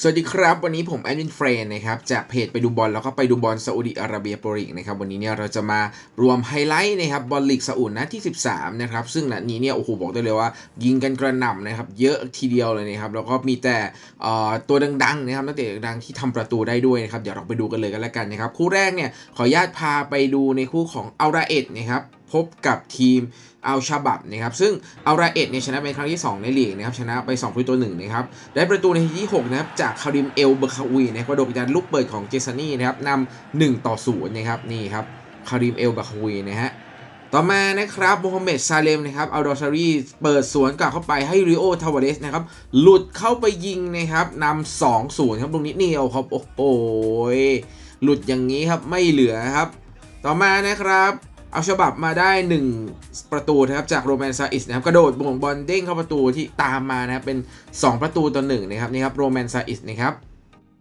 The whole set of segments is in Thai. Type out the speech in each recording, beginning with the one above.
สวัสดีครับ วันนี้ผมแอดมินเฟรนนะครับจากเพจไปดูบอลแล้วก็ไปดูบอลซาอุดิอาระเบียโปรลีกนะครับวันนี้เนี่ยเราจะมารวมไฮไลท์นะครับบอลลีกซาอุดนัดที่ 13นะครับซึ่งนัดนี้เนี่ยโอ้โหบอกได้เลยว่า ยิงกันกระหน่ำนะครับเยอะทีเดียวเลยนะครับแล้วก็มีแต่เอ่อตัวดังๆนะครับนักเตะดังๆที่ทำประตูได้ด้วยนะครับเดี๋ยวเราไปดูกันเลยกันแล้วกันนะครับคู่แรกเนี่ยขออนุญาตพาไปดูในคู่ของอัลราเอ็ดนะครับ พบกับทีมอัลชาบับนะครับซึ่งอัลราเอ็ดเนี่ยชนะเป็นครั้งที่ 2 ในลีกนะครับชนะไป2ประตูต่อหนึ่งนะครับได้ประตูในทีที่ 6 นะครับ จากคาริมเอลเบอร์คาวีนะครับโดดจากลูกเปิดของเจสันนี่นะครับนำ1ต่อ0นย์นะครับนี่ครับคาริมเอลเบอร์คาวีนะฮะต่อมานะครับโมฮัมเหม็ดซาเลมนะครับอัลดอซารีเปิดสวนกลับเข้าไปให้ริโอทาวาเรสนะครับหลุดเข้าไปยิงนะครับนำ2 0ครับตรงนี้นี่เอาครับโอ้โหหลุดอย่างนี้ครับไม่เหลือครับ ต่อมานะครับ เอาฉบับมาได้ 1 ประตูนะครับจากโรแมนซาอิสนะครับกระโดดบ่งบอลเด้งเข้าประตูที่ตามมานะครับเป็น 2 ประตูต่อ1นะครับนี่ครับโรแมนซาอิสนะครับ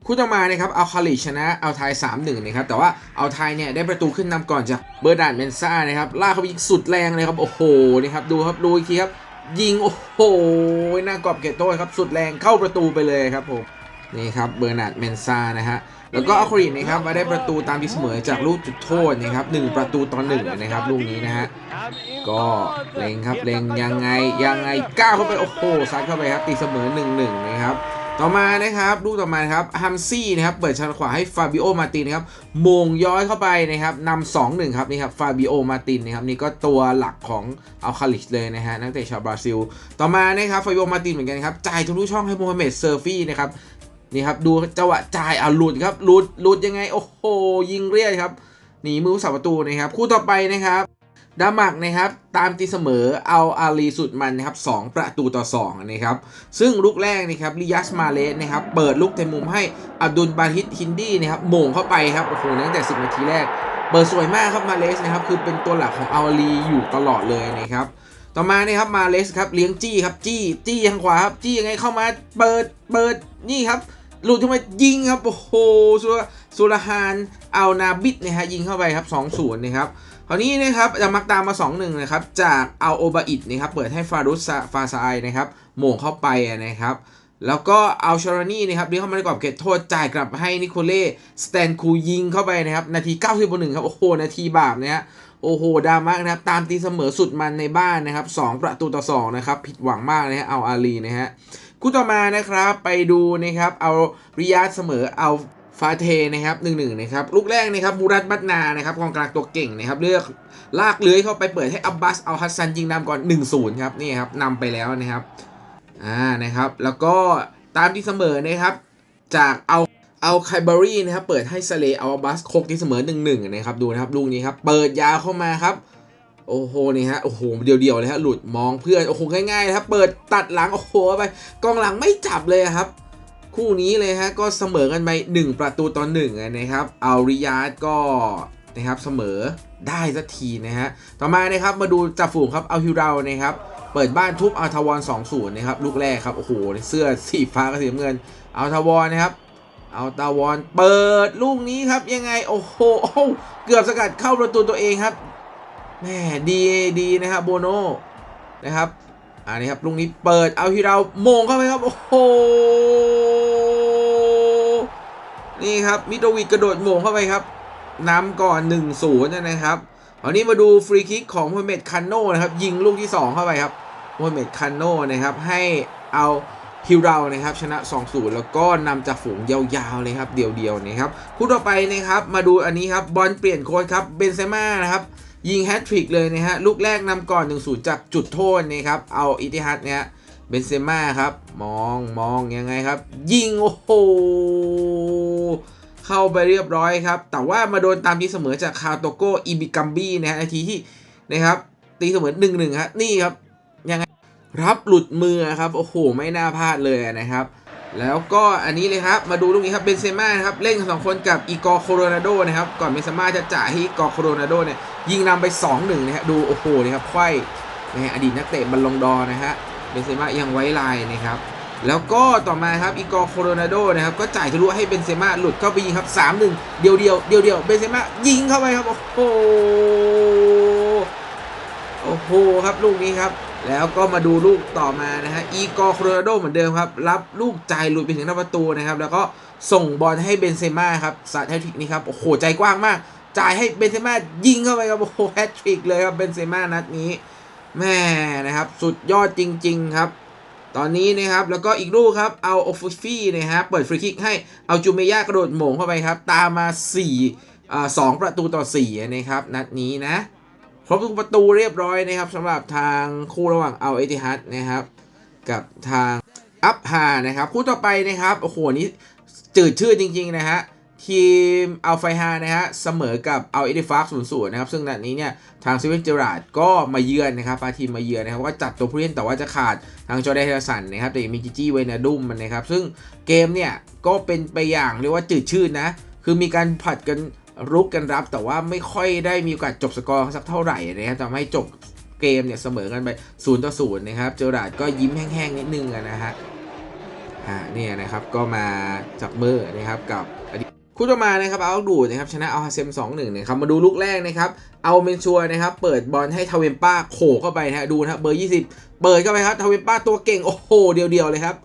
คู่ต่อมานะครับเอาคาลิชนะเอาไทย3-1นะครับแต่ว่าเอาไทยเนี่ยได้ประตูขึ้นนำก่อนจากเบอร์ดานเมนซ่านะครับลากเข้าไปยิงสุดแรงเลยครับโอ้โหนี่ครับดูครับดูอีกทีครับยิงโอ้โหหน้ากรอบเกตโต้ครับสุดแรงเข้าประตูไปเลยครับผม นี่ครับเบอร์นาร์ดเมนซ่านะฮะแล้วก็อัครินนะครับมาได้ประตูตามที่เสมอจากลูกจุดโทษนะครับหนึ่งประตูต่อหนึ่งนะครับลูกนี้นะฮะก็เล็งครับเล็งยังไงยังไงก้าวเข้าไปโอ้โหซัดเข้าไปครับตีเสมอ1นหนึ่งนะครับต่อมานะครับลูกต่อมาครับฮัมซี่นะครับเปิดชันขวาให้ฟาบิโอมาตินนะครับมงย้อยเข้าไปนะครับนำสองหนึ่งครับนี่ครับฟาบิโอมาตินนะครับนี่ก็ตัวหลักของอัลคาลิชเลยนะฮะนักเตะชาวบราซิล ต่อมานะครับฟาบิโอมาตินเหมือนกันครับจ่ายทะลุช่องให้โมฮัมเหม็ดเซอร์ฟี่นะครับ นี่ครับดูจังหวะจ่ายอะหลุดครับหลุดหลุดยังไงโอ้โหยิงเรียดครับหนีมือผู้สาประตูนะครับคู่ต่อไปนะครับดามักนะครับตามตีเสมอเอาอาลีสุดมันนะครับสองประตูต่อ2นะครับซึ่งลูกแรกนะครับลิยัสมาเลสนะครับเปิดลูกเต็มมุมให้อับดุลบาฮิตฮินดี้นะครับโหม่งเข้าไปครับโอ้โหตั้งแต่ 10 นาทีแรก เปิดสวยมากครับมาเลสนะครับคือเป็นตัวหลักของอาลีอยู่ตลอดเลยนะครับต่อมานะครับมาเลสครับเลี้ยงจี้ครับจี้จี้ทางขวาครับจี้ยังไงเข้ามาเปิดเปิดนี่ครับ หลุดขึ้นมายิงครับ โอ้โหสุรสุรฮานเอานาบิดนะฮะยิงเข้าไปครับ2-0นะครับคราวนี้นะครับจะมักตามมา 2-1 นะครับ จากเอาโอบาอิดนะครับเปิดให้ฟารุสฟาซายนะครับโหม่งเข้าไปนะครับแล้วก็เอาชารานี่นะครับเลี้ยงเข้ามาในกรอบเขตโทษจ่ายกลับให้นิโคเล่สแตนคูยิงเข้าไปนะครับ นาที90บวกหนึ่งครับ โอ้โห นาทีบาปนะฮะโอ้โหดราม่านะครับ ตามตีเสมอสุดมันในบ้านนะครับ 2 ประตูต่อ 2 นะครับ ผิดหวังมากนะฮะเอาอาลีนะฮะ คู่ต่อมานะครับไปดูนะครับเอาริยาเสมอเอาฟาเทนะครับหนึ่งหนึ่งนะครับลูกแรกนะครับบูรัตบัตนานะครับกองกลางตัวเก่งนะครับเลือกลากเลื้อยเข้าไปเปิดให้อับบาสเอาฮัสซันยิงนำก่อน 1-0ครับนี่ครับนำไปแล้วนะครับอ่านะครับแล้วก็ตามที่เสมอนะครับจากเอาเอาไคเบอรี่นะครับเปิดให้สเลเอาบัสโคกที่เสมอ1นหนึ่งนะครับดูนะครับลูกนี้ครับเปิดยาวเข้ามาครับ โอ้โหนี่ฮะโอ้โหเดียวๆเลยฮะหลุดมองเพื่อนโอ้โหง่ายๆนะครับเปิดตัดหลังโอ้โหไปกองหลังไม่จับเลยครับ คู่นี้เลยฮะก็เสมอกันไป1ประตูต่อ1นะครับอาริยาดก็นะครับเสมอได้สักทีนะฮะต่อมานะครับมาดูจ่าฝูงครับเอาฮิวเรานะครับเปิดบ้านทุบเอาทาวอน2-0นะครับลูกแรกครับโอ้โหเสื้อสีฟ้ากับสีน้ำเงินเอาทาวอนนะครับเอาตาวอนเปิดลูกนี้ครับยังไง โอ้โหโอ้โหเกือบสกัดเข้าประตูตัวเองครับ แหมดีดีนะครับโบโนนะครับอันนี้ครับลูกนี้เปิดเอาฮิเราโมงเข้าไปครับ โอ้โห นี่ครับมิโตวิกกระโดดโมงเข้าไปครับนำก่อน 1-0นะครับคราวนี้มาดูฟรีคิกของโมฮัมเหม็ดคันโน่นะครับยิงลูกที่ 2 เข้าไปครับโมฮัมเหม็ดคันโน่นะครับให้เอาฮิวเรานะครับชนะ 2-0 แล้วก็นำจากฝูงยาวๆเลยครับเดียวๆนะครับคู่ต่อไปนะครับมาดูอันนี้ครับบอลเปลี่ยนโค้ดครับเบนเซม่านะครับ ยิงแฮตทริกเลยนะฮะ ลูกแรกนำก่อน1-0จากจุดโทษนะครับ เอาอิติฮัดเนี่ยเบนเซม่าครับ มองมองยังไงครับ ยิง โอ้โห เข้าไปเรียบร้อยครับ แต่ว่ามาโดนตามที่เสมอจากคาโตโกอิบิกัมบี้นะฮะนาทีที่นะครับ ตีเสมอหนึ่งหนึ่งครับนี่ครับ ยังไง รับหลุดมือครับ โอ้โห ไม่น่าพลาดเลยนะครับ แล้วก็อันนี้เลยครับ มาดูลูกนี้ครับเบนเซม่านะครับ เล่นสองคนกับอีกอร์โคโรนาโดนะครับ ก่อนเบนเซม่าจะจ่ายให้อีกอร์โคโรนาโดเนี่ยยิงนำไป 2-1นะฮะดูโอ้โหนี่ครับไขว้นะฮะอดีตนักเตะบัลลงดอนะฮะเบนเซม่ายังไว้ลายนะครับ แล้วก็ต่อมาครับอีกอร์โคโรนาโดนะครับก็จ่ายทะลุให้เบนเซม่าหลุดเข้าไปยิงครับ 3-1 เดียวเดียวเดียวเดียวเบนเซม่ายิงเข้าไปครับ โอ้โหโอ้โหครับลูกนี้ครับ แล้วก็มาดูลูกต่อมานะฮะอีกอร์โคโรโดเหมือนเดิมครับ รับลูกใจหลุดไปถึงหน้าประตูนะครับ แล้วก็ส่งบอลให้เบนเซม่าครับสาแทริกนี่ครับ โอ้โห ใจกว้างมาก จ่ายให้เบนเซม่ายิงเข้าไปครับ โอ้โหแฮตทริกเลยครับ เบนเซม่านัดนี้แม่นะครับ สุดยอดจริง ๆ ครับ ตอนนี้นะครับ แล้วก็อีกลูกครับ เอาโอฟิฟี่นะฮะ เปิดฟรีคิกให้ เอาจูเมย่ากระโดดโหม่งเข้าไปครับ ตามมา4อ่าสองประตูต่อ4นะครับ นัดนี้นะ ครบทุกประตูเรียบร้อยนะครับสำหรับทางคู่ระหว่างเอาเอติฮัดนะครับ กับทางอัพฮานะครับ คู่ต่อไปนะครับโอ้โหนี้จืดชื่อจริง ๆ นะฮะทีมอัลไฟฮานะฮะเสมอกับเอาเอติฟาร์ศูนย์ศูนย์นะครับ ซึ่งนัดนี้เนี่ยทางซิเวนเจอราดก็มาเยือนนะครับพาทีมมาเยือนนะครับว่าจัดตัวผู้เล่นแต่ว่าจะขาดทางจอแดนเฮลสันนะครับแต่ยังมีจิจี้เวนาดุมมันนะครับ ซึ่งเกมเนี่ยก็เป็นไปอย่างเรียกว่าจืดชืดนะคือมีการผัดกัน รุกกันรับแต่ว่าไม่ค่อยได้มีโอกาสจบสกอร์สักเท่าไหร่นะครับทำให้จบเกมเนี่ยเสมอกันไป0ต่อ0นย์นะครับ เจอราดก็ยิ้มแห้งๆนิดนึงอะนะฮะอ่าเนี่ยนะครับก็มาจับมือนะครับกับอดีตคู่ต่อมานะครับเอาดูนะครับชนะเอาฮาเซม2-1นะครับมาดูลูกแรกนะครับเอาเมนชัวนะครับเปิดบอลให้ทาเวนป้าโขเข้าไปนะฮะดูนะเบอร์ 20 เปิดเข้าไปครับทาเวนป้าตัวเก่งโอ้โหเดียวๆเลยครับ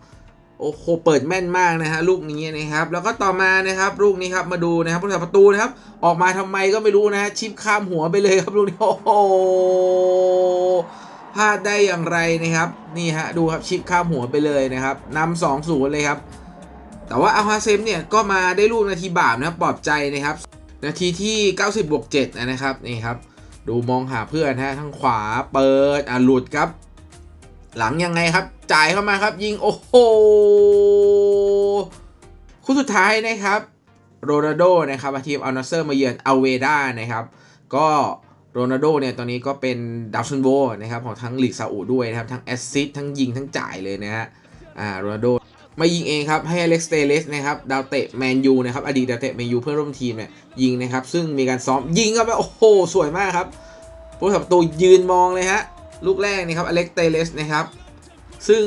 โอ้โหเปิดแม่นมากนะฮะลูกนี้นะครับ แล้วก็ต่อมานะครับลูกนี้ครับมาดูนะครับผู้รักษาประตูนะครับ ออกมาทำไมก็ไม่รู้นะฮะชิปข้ามหัวไปเลยครับลูกนี้โอ้โหพลาดได้อย่างไรนะครับ นี่ฮะดูครับชิปข้ามหัวไปเลยนะครับนำสองศูนย์เลยครับ แต่ว่าอัลฮาเซมเนี่ยก็มาได้ลูกนาทีบาปนะครับปลอบใจนะครับ นาทีที่ 90บวก7นะครับนี่ครับ ดูมองหาเพื่อนฮะทางขวาเปิดอะหลุดครับ หลังยังไงครับ จ่ายเข้ามาครับ ยิง โอ้โหคู่สุดท้ายนะครับโรนัลโดนะครับทีมอัลนาเซอร์มาเยือนอัลเวดานะครับ ก็โรนัลโดเนี่ยตอนนี้ก็เป็นดาวซันโวนะครับของทั้งลีกซาอุด้วยนะครับ ทั้งแอสซิสทั้งยิงทั้งจ่ายเลยนะฮะอ่าโรนัลโดมายิงเองครับ ให้อเล็กซ์เตเลสนะครับดาวเตะแมนยูนะครับอดีตดาวเตะแมนยูเพื่อนร่วมทีมเนี่ยยิงนะครับ ซึ่งมีการซ้อมยิงเข้าไปโอ้โห สวยมากครับผู้สับประตูยืนมองเลยฮะลูกแรกนะครับอเล็กซ์เตเลสนะครับ ซึ่ง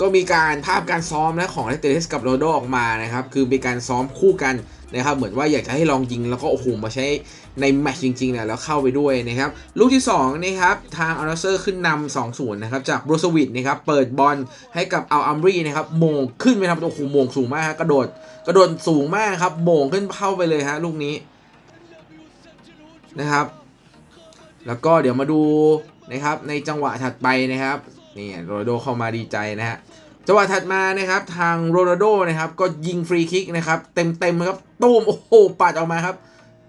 ก็มีการภาพการซ้อมนะของเล็กซ์เตเลสกับโรโดออกมานะครับ คือมีการซ้อมคู่กันนะครับ เหมือนว่าอยากจะให้ลองยิงแล้วก็โอ้โหมาใช้ในแมตช์จริงๆเนี่ยแล้วเข้าไปด้วยนะครับ ลูกที่2นะครับทางอัลเซอร์ขึ้นนำ2-0 นะครับ จากบรูสวิดนะครับ เปิดบอลให้กับเอัลอัมรีนะครับโมงขึ้นไปทำตัวโอ้โหโมงสูงมากกระโดดกระโดดสูงมากครับโมงขึ้นเข้าไปเลยฮะลูกนี้นะครับ แล้วก็เดี๋ยวมาดูนะครับในจังหวะถัดไปนะครับ นี่โรนัลโดเข้ามาดีใจนะฮะจังหวะถัดมานะครับทางโรนัลโดนะครับก็ยิงฟรีคิกนะครับเต็มๆครับตูมโอ้โหปัดออกมาครับ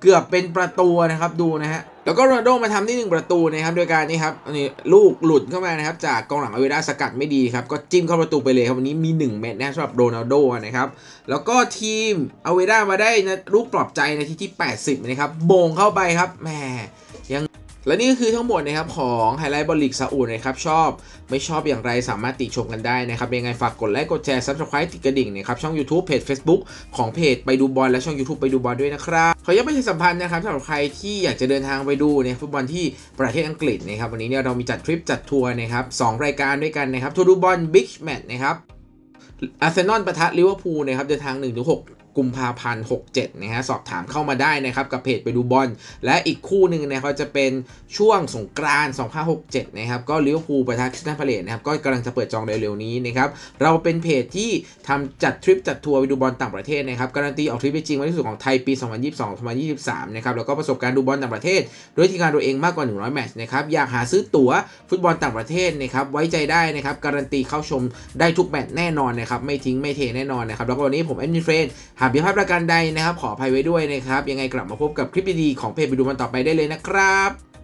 เกือบเป็นประตูนะครับดูนะฮะแล้วก็โรนัลโดมาทำที่หนึ่งประตูนะครับโดยการนี่ครับนนี้ลูกหลุดเข้ามานะครับจากกองหลังอเวดาสกัดไม่ดีครับก็จิ้มเข้าประตูไปเลยครับวันนี้มี 1 เม็ดนะสำหรับโรนัลโดนะครับแล้วก็ทีมอเวดามาได้นะลูกปลอบใจในที่ที่ 80 นะครับโบงเข้าไปครับแหมยัง และนี่ก็คือทั้งหมดนะครับของไฮไลท์บอลลีกซาอุนะครับชอบไม่ชอบอย่างไรสามารถติชมกันได้นะครับยังไงฝากกดไลค์กดแชร์ subscribe ติดกระดิ่งนะครับช่อง YouTube เพจ Facebook ของเพจไปดูบอลและช่อง YouTube ไปดูบอลด้วยนะครับขอย้ำประชาสัมพันธ์นะครับสำหรับใครที่อยากจะเดินทางไปดูเนี่ยฟุตบอลที่ประเทศอังกฤษนะครับวันนี้เนี่ยเรามีจัดทริปจัดทัวร์นะครับสองรายการด้วยกันนะครับทัวร์ดูบอลบิ๊กแมตช์นะครับอาร์เซนอลปะทะลิเวอร์พูลนะครับเดินทาง1-6 กุมภาพันธ์67นะฮะสอบถามเข้ามาได้นะครับกับเพจไปดูบอลและอีกคู่หนึ่งนะครับจะเป็นช่วงสงกรานต์2567นะครับก็ลิเวอร์พูลประทะคริสตันพาเลตนะครับก็กำลังจะเปิดจองเร็วๆนี้นะครับเราเป็นเพจที่ทำจัดทริปจัดทัวร์ไปดูบอลต่างประเทศนะครับการันตีออกทริปไปจริงวันที่สุดของไทยปี 2022-2023นะครับแล้วก็ประสบการณ์ดูบอลต่างประเทศด้วยทีมงานตัวเองมากกว่า 100 แมตช์นะครับอยากหาซื้อตั๋วฟุตบอลต่างประเทศนะครับไว้ใจได้นะครับการันตีเข้าชมได้ทุกแมตช์แน่นอนนะครับไม่ทิ้งไม่เทแน่นอนนะครับแล้วก็วันนี้ผมแอดมินเฟรนหากมีภาพประการใดนะครับ ขออภัยไว้ด้วยนะครับ ยังไงกลับมาพบกับคลิปดีๆของเพจไปดูมันต่อไปได้เลยนะครับ